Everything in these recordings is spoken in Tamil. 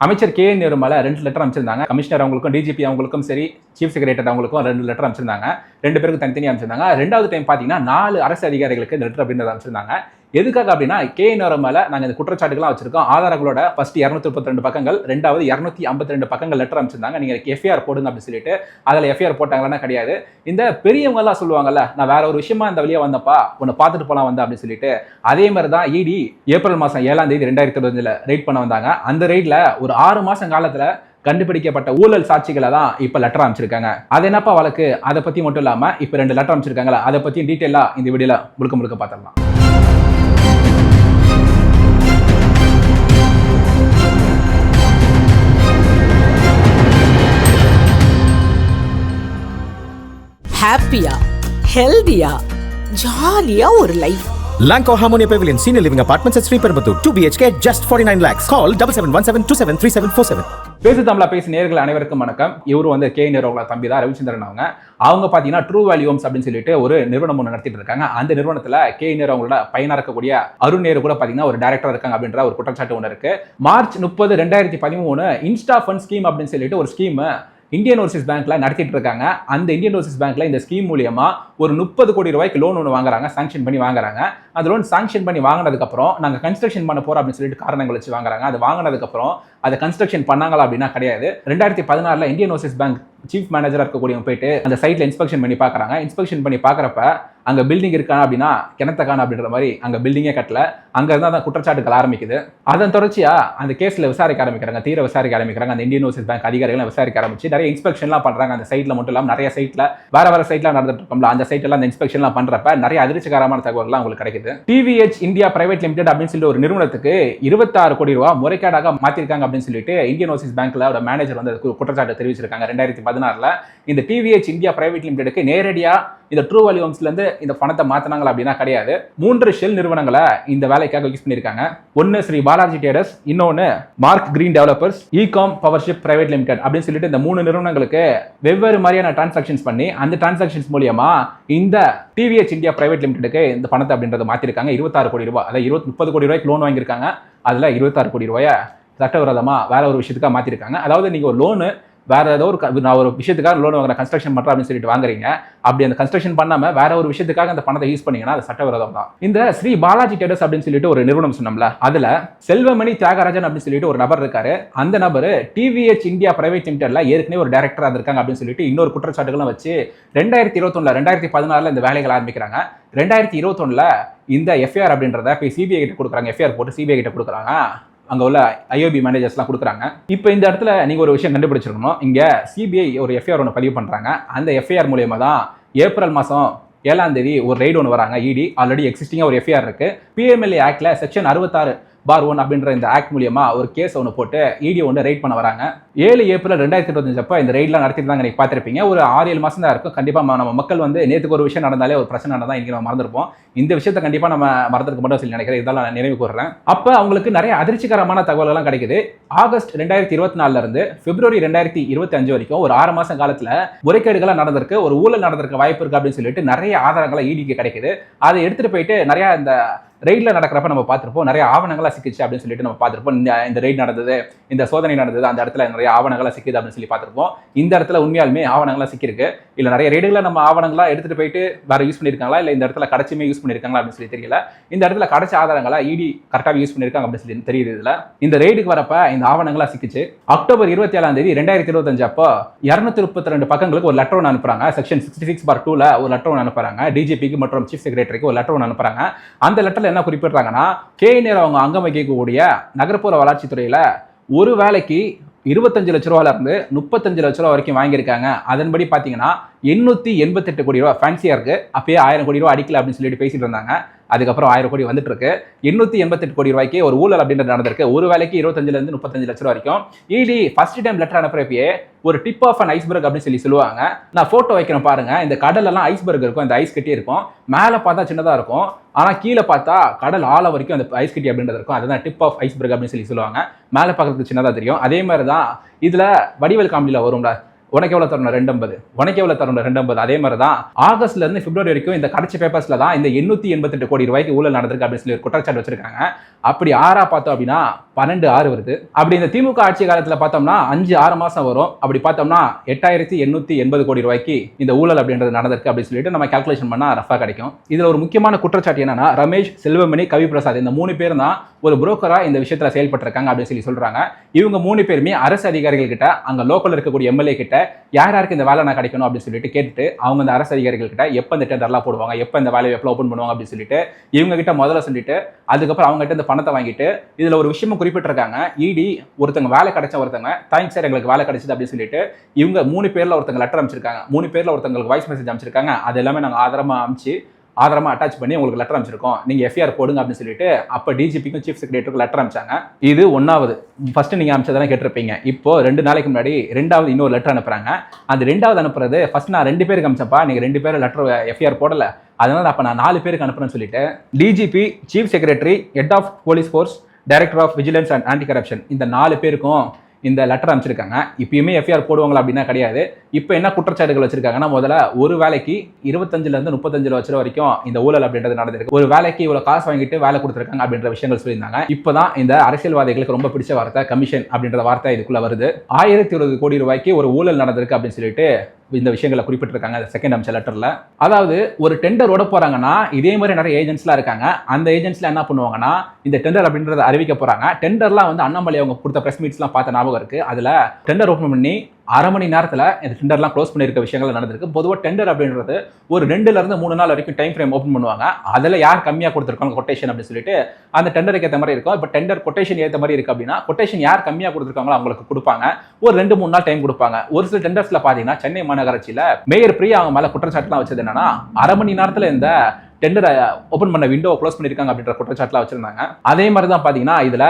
அமைச்சர் கே. என். நேருமலை ரெண்டு லெட்டர் அமைச்சிருந்தாங்க கமிஷனர் அவங்களுக்கும் டிஜிபி அவங்களுக்கும் சரி சீஃப் செக்ரட்டரி அவங்களுக்கும் ரெண்டு லெட்டர் அமைச்சிருந்தாங்க ரெண்டு பேருக்கு தனித்தனியாக அமைச்சிருந்தாங்க ரெண்டாவது டைம் பார்த்தீங்கன்னா நாலு அரசு அதிகாரிகளுக்கு இந்த லெட்டர் அப்படின்றத அமைச்சிருந்தாங்க எதுக்காக அப்படின்னா கே என் நேருமலை நாங்கள் இந்த குற்றச்சாட்டுகள்லாம் வச்சிருக்கோம். ஆதாரங்களோட ஃபர்ஸ்ட் இரநூத்தி முப்பத்தி ரெண்டு பக்கங்கள் ரெண்டாவது இரநூத்தி ஐம்பத்தி ரெண்டு பக்கங்கள் லெட்டர் அமைச்சிருந்தாங்க நீங்கள் எஃப்ஐஆர் போடுங்க அப்படின்னு சொல்லிட்டு அதில் எஃப்ஐஆர் போட்டாங்கன்னா கிடையாது. இந்த பெரியவங்க எல்லாம் சொல்லுவாங்கல்ல நான் வேற ஒரு விஷயமா இந்த வழியா வந்தப்பா உன்னை பார்த்துட்டு போலாம் வந்தேன் அப்படின்னு சொல்லிட்டு அதே மாதிரி தான் இடி ஏப்ரல் மாதம் ஏழாம் தேதி ரெண்டாயிரத்தி இருபதுல ரைட் பண்ண வந்தாங்க. அந்த ரைட்ல ஒரு ஆறு மாசம் காலத்துல கண்டுபிடிக்கப்பட்ட ஊழல் சாட்சிகளை தான் இப்போ லெட்டர் அமைச்சிருக்காங்க அது என்னப்பா வழக்கு? அதை பத்தி மட்டும் இல்லாமல் இப்போ ரெண்டு லெட்டர் அமைச்சிருக்காங்களா அதை பத்தி டீட்டெயிலாக இந்த வீடியோல முழுக்க முழுக்க பார்த்துடலாம். ஹாப்பியா ஹெல்தியா ஜாலியா ஒரு life Lanco Harmonia Pavilion Senior Living Apartments at Sriperambuttur 2 BHK just 49 lakhs. Call 7717273747. பேசு தமிழா பேசு நேர்கள் அனைவருக்கும் வணக்கம். இவரு வந்து கே. நேரோங்கள தம்பி தான் ரவிச்சந்திரன் அவங்க. அவங்க பார்த்தீங்கன்னா ட்ரூ வேல்யூம்ஸ் அப்படின்னு சொல்லிட்டு ஒரு நிறுவனம் ஒன்று நடத்திட்டு இருக்காங்க. அந்த நிறுவனத்தில் கே. நேரு அவங்களோட பையனா இருக்கக்கூடிய அருண் நேரு கூட பார்த்தீங்கன்னா ஒரு டேரக்டர் இருக்காங்க அப்படின்ற ஒரு குற்றச்சாட்டு ஒன்று இருக்கு. மார்ச் முப்பது ரெண்டாயிரத்தி பதிமூணு இன்ஸ்டா ஃபண்ட் ஸ்கீம் அப்படின்னு சொல்லிட்டு ஒரு ஸ்கீம் இந்தியன் ஓவர்சீஸ் பேங்க்ல நடத்திட்டு இருக்காங்க அந்த இந்தியன் ஓவர்சீஸ் பேங்க்ல இந்த ஸ்கீம் மூலியமா ஒரு முப்பது கோடி ரூபாய்க்கு லோன் ஒன்று வாங்குறாங்க சாங்ஷன் பண்ணி வாங்குறாங்க. அந்த லோன் சாங்ஷன் பண்ணி வாங்கினதுக்கப்புறம் நாங்கள் கன்ஸ்ட்ரக்ஷன் பண்ண போறோம் அப்படின்னு சொல்லிட்டு காரணங்கள் வச்சு வாங்குறாங்க. அது வாங்கினதுக்கப்புறம் அதை கன்ஸ்ட்ரக்ஷன் பண்ணாங்களா அப்படின்னா கிடையாது. ரெண்டாயிரத்தி பதினாறுல இந்தியன் ஓவர்சீஸ் பேங்க் சீஃப் மேனேஜராக இருக்கக்கூடியவங்க போயிட்டு அந்த சைட்ல இன்ஸ்பெக்ஷன் பண்ணி பார்க்குறாங்க. இன்ஸ்பெக்ஷன் பண்ணி பார்க்குறப்ப அங்கே பில்டிங் இருக்கா அப்படின்னா கிணத்த காண அப்படின்ற மாதிரி அங்கே பில்டிங்கே கட்டல. அங்கே இருந்தால் தான் குற்றச்சாட்டுகள் ஆரம்பிக்குது. அதன் தொடர்ச்சியா அந்த கேஸ்ல விசாரிக்க ஆரம்பிக்கிறாங்க தீர விசாரிக்க ஆரம்பிக்கிறாங்க. அந்த இந்தியன் ஓவர்சீஸ் பேங்க் அதிகாரிகள் விசாரிக்க ஆரம்பிச்சு நிறைய இன்ஸ்பெக்ஷன்லாம் பண்றாங்க. அந்த சைட்டில் மட்டும் இல்லாமல் நிறைய சைட்டில் வேற வேற சைட்லாம் நடந்துட்டு இருக்கோம்ல அந்த சைட்ல அந்த இன்ஸ்பெக்ஷன்லாம் பண்றப்ப நிறைய அதிர்ச்சிகரமான தகவல்லாம் உங்களுக்கு கிடைக்குது. டிவிஹெச் இந்தியா பிரைவேட் லிமிடெட் அப்படின்னு சொல்லிட்டு ஒரு நிறுவனத்துக்கு இருபத்தாறு கோடி ரூபாய் முறைகேடாக மாற்றிருக்காங்க அப்படின்னு சொல்லிட்டு இந்தியன் ஓவர்சீஸ் பேங்க்ல ஒரு மேனேஜர் வந்து அதுக்கு குற்றச்சாட்டு தெரிவிச்சிருக்காங்க. ரெண்டாயிரத்தி பதினாறுல இந்த டிவிஹெச் இந்தியா பிரைவேட் லிமிடெடுக்கு நேரடியா இந்த ட்ரூ வேல்யூம்ஸ்ல இருந்து இந்த பணத்தை மாத்தினாங்களா அப்படின்னா கிடையாது. மூன்று ஷெல் நிறுவனங்களை இந்த வேலைக்காக யூஸ் பண்ணியிருக்காங்க. ஒன்னு ஸ்ரீ பாலாஜி டேடர்ஸ் இன்னொன்னு மார்க் கிரீன் டெவலப்பர்ஸ் இகாம் பவர்ஷிப் பிரைவேட் லிமிடெட் அப்படின்னு சொல்லிட்டு இந்த மூணு நிறுவனங்களுக்கு வெவ்வேறு மாதிரியான டிரான்சாக்ஷன்ஸ் பண்ணி அந்த டிரான்சாக்ஷன்ஸ் மூலியமா இந்த டிவிஎச் இந்தியா பிரைவேட் லிமிடெடுக்கு இந்த பணத்தை அப்படின்றத மாத்திருக்காங்க. இருபத்தாறு கோடி ரூபாய் அதாவது இருபத்தி முப்பது கோடி ரூபாய்க்கு லோன் வாங்கியிருக்காங்க. அதுல இருபத்தாறு கோடி ரூபாயை சட்டவிரோதமாக வேற ஒரு விஷயத்துக்காக மாற்றிருக்காங்க அதாவது நீங்கள் ஒரு லோனு வேற ஏதோ ஒரு நான் ஒரு விஷயத்துக்காக லோன் வாங்குற கன்ஸ்ட்ரக்ஷன் பண்றேன் அப்படின்னு சொல்லிட்டு வாங்குறீங்க. அப்படி அந்த கன்ஸ்ட்ரக்ஷன் பண்ணாமல் வேற ஒரு விஷயத்துக்காக அந்த பணத்தை யூஸ் பண்ணீங்கன்னா அது சட்டவிரோதம் தான். இந்த ஸ்ரீ பாலாஜி டெடர்ஸ் அப்படின்னு சொல்லிட்டு ஒரு நிறுவனம் சொன்னோம்ல அதில் செல்வமணி தியாகராஜன் அப்படின்னு சொல்லிட்டு ஒரு நபர் இருக்காரு. அந்த நபர் டிவிஹெச் இந்தியா பிரைவேட் லிமிடெட்ல ஏற்கனவே ஒரு டேரக்டரா இருக்காங்க அப்படின்னு சொல்லிட்டு இன்னொரு குற்றச்சாட்டுகளும் வச்சு ரெண்டாயிரத்தி இருபத்தொன்னுல ரெண்டாயிரத்தி பதினாறுல இந்த வேலைகள் ஆரம்பிக்கிறாங்க. ரெண்டாயிரத்தி இருபத்தொன்னுல இந்த எஃப்ஐஆர் அப்படின்றத போய் சிபிஐ கிட்ட கொடுக்குறாங்க. எஃப்ஐஆர் போட்டு சிபிஐ கிட்ட கொடுக்குறாங்க. அங்கே உள்ள ஐஓபி மேனேஜர்ஸ்லாம் கொடுக்குறாங்க. இப்போ இந்த இடத்துல நீங்கள் ஒரு விஷயம் கண்டுபிடிச்சிருக்கணும். இங்கே சிபிஐ ஒரு எஃப்ஐஆர் ஒன்று பதிவு பண்ணுறாங்க அந்த எஃப்ஐஆர் மூலியமாக தான் ஏப்ரல் மாதம் ஏழாம் தேதி ஒரு ரைடு ஒன்று வராங்க. இடி ஆல்ரெடி எக்ஸிஸ்டிங்காக ஒரு எஃப்ஐஆர் இருக்குது பிஎம்எல்ஏ ஆக்டில் செக்ஷன் அறுபத்தாறு பார் ஒன் அப்படின்ற இந்த ஆக்ட் மூலியமா ஒரு கேஸ் ஒன்று போட்டு இடி ஒன்று ரைட் பண்ண வராங்க. ஏழு ஏப்ரல் ரெண்டாயிரத்தி இருபத்தஞ்சு அப்போ இந்த ரைட்லாம் நடத்திட்டு தான் நீங்கள் பார்த்துருப்பீங்க. ஒரு ஆறு ஏழு மாசம் தான் இருக்கும். கண்டிப்பாக நம்ம மக்கள் வந்து நேற்றுக்கு ஒரு விஷயம் நடந்தாலே ஒரு பிரச்சனை நடந்தால் இங்கே நம்ம மறந்துருப்போம். இந்த விஷயத்தை கண்டிப்பாக நம்ம மறந்துருக்க மட்டும் சொல்லி நினைக்கிறேன். இதெல்லாம் நான் நினைவு கூறுறேன் அப்போ அவங்களுக்கு நிறைய அதிர்ச்சிகரமான தகவல்கள்லாம் கிடைக்குது. ஆகஸ்ட் ரெண்டாயிரத்தி இருபத்தி நாலுல இருந்து பிப்ரவரி ரெண்டாயிரத்தி இருபத்தி அஞ்சு வரைக்கும் ஒரு ஆறு மாசம் காலத்துல முறைகேடுகளாக நடந்திருக்கு. ஒரு ஊழல் நடந்திருக்க வாய்ப்பு இருக்கு அப்படின்னு சொல்லிட்டு நிறைய ஆதாரங்களை ஈடிக்கு கிடைக்குது. அதை எடுத்துட்டு போயிட்டு நிறைய இந்த ரெய்டில் நடக்கிறப்ப நம்ம பார்த்துருப்போம் நிறைய ஆவணங்களாக சிக்கிச்சு அப்படின்னு சொல்லிட்டு நம்ம பார்த்துருப்போம். இந்த இந்த ரெய்ட் நடந்தது இந்த சோதனை நடந்தது அந்த இடத்துல நிறைய ஆவணங்களாக சிக்கிது அப்படின்னு சொல்லி பார்த்துருப்போம். இந்த இடத்துல உண்மையாலுமே ஆவணங்களா சிக்கிருக்கு இல்லை நிறைய ரெய்டுகளை நம்ம ஆவணங்களா எடுத்துட்டு போயிட்டு வேறு யூஸ் பண்ணிருக்காங்களா இல்ல இந்த இடத்துல கடைச்சியுமே யூஸ் பண்ணியிருக்காங்களா? அப்படின்னு சொல்லி தெரியல. இந்த இடத்துல கடைச்ச ஆதாரங்களா இடி கரெக்டாக யூஸ் பண்ணிருக்காங்க அப்படின்னு சொல்லி தெரியுது இதில். இந்த ரெய்டுக்கு வரப்ப இந்த ஆவணங்களா சிக்கிச்சு. அக்டோபர் இருபத்தி ஏழாம் தேதி ரெண்டாயிரத்தி இருபத்தஞ்சு அப்போ இரநூத்தி முப்பத்தி ரெண்டு பக்கங்களுக்கு ஒரு லெட்டர் ஒன்று அனுப்புறாங்க. செக்ஷன் சிக்ஸ்டி சிக்ஸ் பார் டூல ஒரு லெட்டர் ஒன்று அனுப்புறாங்க. டிஜிபிக்கு மற்றும் சீஃப் செக்ரட்டரிக்கு ஒரு லெட்டர் ஒன்று அனுப்புறாங்க. அந்த என்ன குறிப்பிடுறாங்கன்னா கே. நேரு அவங்க அங்கம் வகிக்கக்கூடிய நகர்ப்புற வளர்ச்சித்துறையில ஒரு வேலைக்கு இருபத்தஞ்சு லட்ச ரூபால இருந்து முப்பத்தஞ்சு லட்ச ரூபா வரைக்கும் வாங்கியிருக்காங்க. அதன்படி பார்த்தீங்கன்னா எண்ணூத்தி எண்பத்தெட்டு கோடி ரூபா ஃபேன்சியா இருக்கு. அப்பயே ஆயிரம் கோடி ரூபா அடிக்கல அப்படின்னு சொல்லிட்டு பேசிட்டு இருந்தாங்க. அதுக்கப்புறம் ஆயிரம் கோடி வந்துட்டு இருக்கு எண்ணூத்தி எண்பத்தெட்டு கோடி ரூபாய்க்கு ஒரு ஊழல் அப்படின்றது நடந்திருக்கு. ஒரு வேலைக்கு இருபத்தஞ்சுல இருந்து முப்பத்தஞ்சு லட்ச ரூபா வரைக்கும். இடி ஃபர்ஸ்ட் டைம் லெட்டர் அனுப்புறப்பயே ஒரு டிப் ஆஃப் அன் ஐஸ்பர்க் அப்படின்னு சொல்லி சொல்லுவாங்க. நான் போட்டோ வைக்கிறேன் பாருங்க. இந்த கடல் எல்லாம் ஐஸ்பர்க் இருக்கும். இந்த ஐஸ் கட்டி இருக்கும். மேலே பார்த்தா சின்னதா இருக்கும். ஆனா கீழே பார்த்தா கடல் ஆழ வரைக்கும் அந்த ஐஸ் கட்டி அப்படின்றது இருக்கும். அதுதான் டிப் ஆஃப் ஐஸ்பர்க் அப்படின்னு சொல்லி சொல்லுவாங்க. மேலே பார்க்கறதுக்கு சின்னதா தெரியும். அதே மாதிரி தான் இதுல வடிவேல் காமெடியில் வரும்ல. உனக்கு எவ்வளவு தரணும்? ரெண்டம்பது. உனக்கு எவ்வளோ தரணும்? ரெண்டம்பது. அதே மாதிரி தான் ஆகஸ்ட்ல இருந்து பிப்ரவரி வரைக்கும் இந்த கடைசி பேப்பர்ஸ்ல தான் இந்த எண்ணூத்தி எண்பத்தெட்டு கோடி ரூபாய்க்கு ஊழல் நடந்திருக்கு அப்படின்னு சொல்லி ஒரு குற்றச்சாட்டு வச்சிருக்காங்க. அப்படி ஆறா பார்த்தோம் அப்படின்னா பன்னெண்டு ஆறு வருது. அப்படி இந்த திமுக ஆட்சி காலத்தில் பார்த்தோம்னா அஞ்சு ஆறு மாதம் வரும். அப்படி பார்த்தோம்னா எட்டாயிரத்தி எண்ணூத்தி எண்பது கோடி ரூபாய்க்கு இந்த ஊழல் அப்படின்றது நடந்திருக்கு அப்படின்னு சொல்லிட்டு நம்ம கால்குலேஷன் பண்ணா ரஃபா கிடைக்கும். இதுல ஒரு முக்கியமான குற்றச்சாட்டு என்னன்னா ரமேஷ் செல்வமணி கவி பிரசாத் இந்த மூணு பேர் தான் ஒரு புரோக்கரா இந்த விஷயத்துல செயல்பட்டிருக்காங்க அப்படின்னு சொல்லி சொல்றாங்க. இவங்க மூணு பேருமே அரசு அதிகாரிகள் கிட்ட அங்க லோக்கல் இருக்கக்கூடிய எம்எல்ஏ கிட்ட யார் யாருக்கு இந்த வேலை நான் கிடைக்கணும்? அப்படின்னு சொல்லிட்டு கேட்டுட்டு அவங்க அந்த அரசு அதிகாரிகள் கிட்ட எப்போ இந்த டெண்டர்லாம் போடுவாங்க எப்போ இந்த வேலையை எப்போ ஓப்பன் பண்ணுவாங்க அப்படின்னு சொல்லிட்டு இவங்க கிட்ட முதல்ல சொல்லிட்டு அதுக்கப்புறம் அவங்க கிட்ட இந்த பணத்தை வாங்கிட்டு இதுல ஒரு விஷயமும் குறிப்பிட்டிருக்காங்க. இடி ஒருத்தங்க வேலை கிடைச்ச ஒருத்தங்க தேங்க்ஸ் சார் எங்களுக்கு வேலை கிடைச்சது அப்படின்னு சொல்லிட்டு இவங்க மூணு பேர்ல ஒருத்தங்க லெட்டர் அமைச்சிருக்காங்க மூணு பேர்ல ஒருத்தங்களுக்கு வாய்ஸ் மெசேஜ் அமைச்சிருக்காங்க அது எல்லாமே நாங்கள் ஆதாரமா அமைச்சு ஆதாரமாக அட்டாச் பண்ணி உங்களுக்கு லெட்டர் அமைச்சிருக்கோம் நீங்கள் எஃப்ஐஆர் போடுங்க அப்படின்னு சொல்லிட்டு அப்போ டிஜிபிக்கும் சீஃப் செக்ரட்டரிக்கும் லெட்டர் அமைச்சாங்க இது ஒன்றாவது ஃபர்ஸ்ட் நீங்கள் அமைச்சதெல்லாம் கேட்டிருப்பீங்க. இப்போ ரெண்டு நாளைக்கு முன்னாடி ரெண்டாவது இன்னொரு லெட்டர் அனுப்புகிறாங்க அந்த ரெண்டாவது அனுப்புறது ஃபர்ஸ்ட் நான் ரெண்டு பேருக்கு அனுப்பிச்சப்பா நீங்கள் ரெண்டு பேரும் லெட்டர் எஃப்ஐஆர் போடல. அதனால் அப்போ நான் நாலு பேருக்கு அனுப்புறேன்னு சொல்லிட்டு DGP chief secretary head of police force director of vigilance and anti corruption இந்த நாலு பேருக்கும் இந்த லெட்டர் அமைச்சிருக்காங்க இப்பயுமே எஃப்ஐஆர் போடுவாங்களா அப்படின்னா கிடையாது. இப்போ என்ன குற்றச்சாட்டுகள் வச்சிருக்காங்கன்னா முதல்ல ஒரு வேலைக்கு இருபத்தஞ்சுல இருந்து முப்பத்தஞ்சு லட்சம் வரைக்கும் இந்த ஊழல் அப்படின்றது நடந்திருக்கு. ஒரு வேலைக்கு இவ்வளோ காசு வாங்கிட்டு வேலை கொடுத்துருக்காங்க அப்படின்ற விஷயங்கள் சொல்லியிருந்தாங்க. இப்போதான் இந்த அரசியல்வாதிகளுக்கு ரொம்ப பிடிச்ச வார்த்தை கமிஷன் அப்படின்ற வார்த்தை இதுக்குள்ள வருது. ஆயிரத்தி இருபது கோடி ரூபாய்க்கு ஒரு ஊழல் நடந்திருக்கு அப்படின்னு சொல்லிட்டு இந்த விஷயங்களை குறிப்பிட்டிருக்காங்க செகண்ட் அம்ச லெட்டரில் அதாவது ஒரு டெண்டர் ஓட போகிறாங்கன்னா இதே மாதிரி நிறைய ஏஜென்ட்ஸ்லாம் இருக்காங்க. அந்த ஏஜென்ட்ஸ்ல என்ன பண்ணுவாங்கன்னா இந்த டெண்டர் அப்படின்றத அறிவிக்க போகிறாங்க டெண்டர்லாம் வந்து அண்ணாமலை அவங்க கொடுத்த ப்ரெஸ் மீட்ஸ்லாம் பார்த்த ஞாபகம் இருக்குது அதில் டெண்டர் ஓப்பன் பண்ணி அரை மணி நேரத்தில் இந்த டெண்டர்லாம் க்ளோஸ் பண்ணியிருக்க விஷயங்கள் நடந்திருக்கு. பொதுவாக டெண்டர் அப்படின்றது ஒரு ரெண்டுலேருந்து மூணு நாள் வரைக்கும் டைம் ஃப்ரேம் ஓப்பன் பண்ணுவாங்க. அதில் யார் கம்மியாக கொடுத்துருக்காங்க கொட்டேஷன் அப்படின்னு சொல்லிட்டு அந்த டெண்டருக்கு ஏற்ற மாதிரி இருக்கும். இப்போ டெண்டர் கொட்டேஷன் ஏற்ற மாதிரி இருக்குது அப்படின்னா கொட்டேஷன் யார் கம்மியாக கொடுத்துருக்காங்களோ அவங்களுக்கு கொடுப்பாங்க. ஒரு ரெண்டு மூணு நாள் டைம் கொடுப்பாங்க. ஒரு சில டெண்டர்ஸில் பார்த்தீங்கன்னா சென்னை மாநகராட்சியில் மேயர் பிரியா அவங்க மேலே குற்றச்சாட்டுலாம் வச்சது என்னன்னா அரை மணி நேரத்தில் இந்த டெண்டரை ஓப்பன் பண்ண விண்டோ க்ளோஸ் பண்ணியிருக்காங்க அப்படின்ற குற்றச்சாட்டுலாம் வச்சுருந்தாங்க. அதே மாதிரி தான் பார்த்தீங்கன்னா இதில்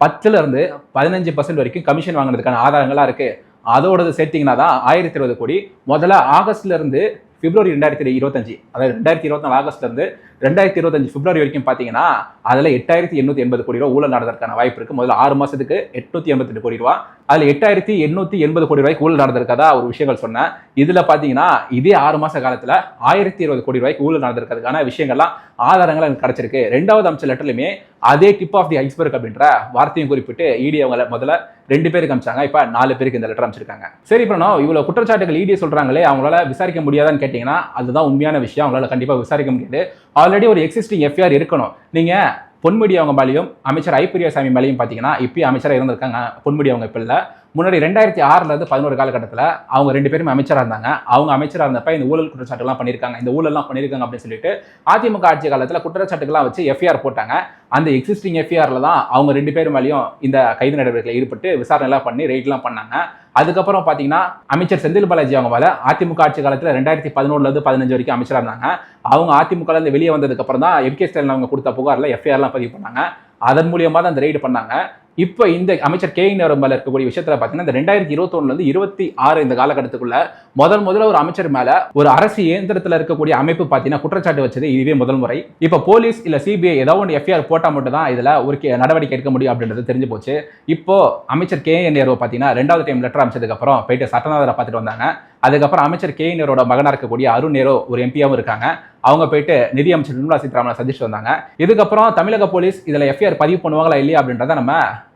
பத்துல இருந்து பதினஞ்சு பர்சன்ட் வரைக்கும் கமிஷன் வாங்கினதுக்கான ஆதாரங்களா இருக்கு. அதோடது சேர்த்தீங்கன்னா தான் ஆயிரத்தி இருபது கோடி. முதல்ல ஆகஸ்ட்ல இருந்து பிப்ரவரி ரெண்டாயிரத்தி இருபத்தஞ்சு அதாவது ரெண்டாயிரத்தி இருபத்தி நாலு ஆகஸ்ட்ல இருந்து ரெண்டாயிரத்தி இருபத்தஞ்சு பிப்ரவரி வரைக்கும் பார்த்தீங்கன்னா அதில் எட்டாயிரத்தி எண்ணூற்றி எண்பது கோடி ரூபா ஊழல் நடந்ததுக்கான வாய்ப்பு இருக்கு. முதல்ல ஆறு மாசத்துக்கு எட்நூத்தி எண்பத்தெட்டு கோடி ரூபா. அதில் எட்டாயிரத்தி எண்ணூற்றி எண்பது கோடி ரூபாய்க்கு ஊழல் நடந்திருக்கதா ஒரு விஷயங்கள் சொன்னேன். இதில் பார்த்தீங்கன்னா இதே ஆறு மாச காலத்தில் ஆயிரத்தி இருபது கோடி ரூபாய்க்கு ஊழல் நடந்திருக்கிறதுக்கான விஷயங்கள்லாம் ஆதாரங்கள் எனக்கு கிடைச்சிருக்கு. ரெண்டாவது அம்ச லெட்டர்லையுமே அதே டிப் ஆஃப் தி ஐஸ்பர்க் அப்படின்ற வார்த்தையும் குறிப்பிட்டு இடி அவங்க முதல்ல ரெண்டு பேருக்கு அமிச்சாங்க. இப்போ நாலு பேருக்கு இந்த லெட்டர் அமைச்சிருக்காங்க. சரி இப்போ நான் இவ்வளோ குற்றச்சாட்டுகள் இடி சொல்றாங்களே அவங்களால விசாரிக்க முடியாதான்னு கேட்டிங்கன்னா அதுதான் உண்மையான விஷயம். அவங்களால கண்டிப்பாக விசாரிக்க முடியாது. ஆல்ரெடி ஒரு எக்ஸிஸ்டிங் எஃப்ஐஆர் இருக்கணும். நீங்கள் பொன்முடி அவங்க மேலேயும் அமைச்சர் ஐப்பிரியாசாமி மேலேயும் பார்த்தீங்கன்னா இப்பயும் அமைச்சராக இருந்திருக்காங்க. பொன்முடி அவங்க இப்போ இல்லை. முன்னாடி ரெண்டாயிரத்தி ஆறுல இருந்து பதினோரு காலகட்டத்தில் அவங்க ரெண்டு பேரும் அமைச்சராக இருந்தாங்க. அவங்க அமைச்சராக இருந்தப்ப இந்த ஊழல் குற்றச்சாட்டுலாம் பண்ணியிருக்காங்க. இந்த ஊழல்லாம் பண்ணியிருக்காங்க அப்படின்னு சொல்லிட்டு அதிமுக ஆட்சி காலத்தில் குற்றச்சாட்டுகள்லாம் வச்சு எஃப்ஐஆர் போட்டாங்க. அந்த எக்ஸிஸ்டிங் எஃப்ஐஆரில் தான் அவங்க ரெண்டு பேரும் மேலேயும் இந்த கைது நடவடிக்கையில் ஈடுபட்டு விசாரணைலாம் பண்ணி ரெய்ட்லாம் பண்ணாங்க. அதுக்கப்புறம் பார்த்தீங்கன்னா அமைச்சர் செந்தில் பாலாஜி அவங்க மேல அதிமுக ஆட்சி காலத்தில் ரெண்டாயிரத்தி பதினொன்றுல பதினஞ்சு வரைக்கும் அமைச்சராக இருந்தாங்க. அவங்க அதிமுகலேருந்து வெளியே வந்ததுக்கு அப்புறம் தான் எம்கே ஸ்டாலின் அவங்க கொடுத்த புகாரில் எஃப்ஐஆர்லாம் பதிவு பண்ணாங்க. அதன் மூலியமாக தான் அந்த ரெய்டு பண்ணாங்க. இப்போ இந்த அமைச்சர் கே நேரு இருக்கக்கூடிய விஷயத்தில் பார்த்தீங்கன்னா இந்த ரெண்டாயிரத்தி இருபத்தொன்னுல இருந்து இருபத்தி ஆறு இந்த காலகட்டத்துக்குள்ள முதல் முதல்ல ஒரு அமைச்சர் மேல ஒரு அரசு இயந்திரத்தில் இருக்கக்கூடிய அமைப்பு பார்த்தீங்கன்னா குற்றச்சாட்டு வச்சது இதுவே முதல் முறை. இப்போ போலீஸ் இல்லை சிபிஐ ஏதோ ஒன்று எஃப்ஐஆர் போட்டால் மட்டும் தான் இதில் ஒரு கே- நடவடிக்கை எடுக்க முடியும் அப்படின்றது தெரிஞ்சு போச்சு. இப்போ அமைச்சர் கே என் நேரு பார்த்தீங்கன்னா ரெண்டாவது டைம் லெட்டர் அமைச்சதுக்கு அப்புறம் போயிட்டு சட்டநாதரை பார்த்துட்டு வந்தாங்க. அதுக்கப்புறம் அமைச்சர் கே நேரோட மகனாக இருக்கக்கூடிய அருண் நேரோ ஒரு எம்பியாவும் இருக்காங்க. அவங்க போயிட்டு நிதி அமைச்சர் நிர்மலா சீதாராமனை சந்திச்சுட்டு வந்தாங்க. இதுக்கப்புறம் தமிழக போலீஸ் இதில் எஃப்ஐஆர் பதிவு பண்ணுவாங்களா இல்லையா அப்படின்றத நம்ம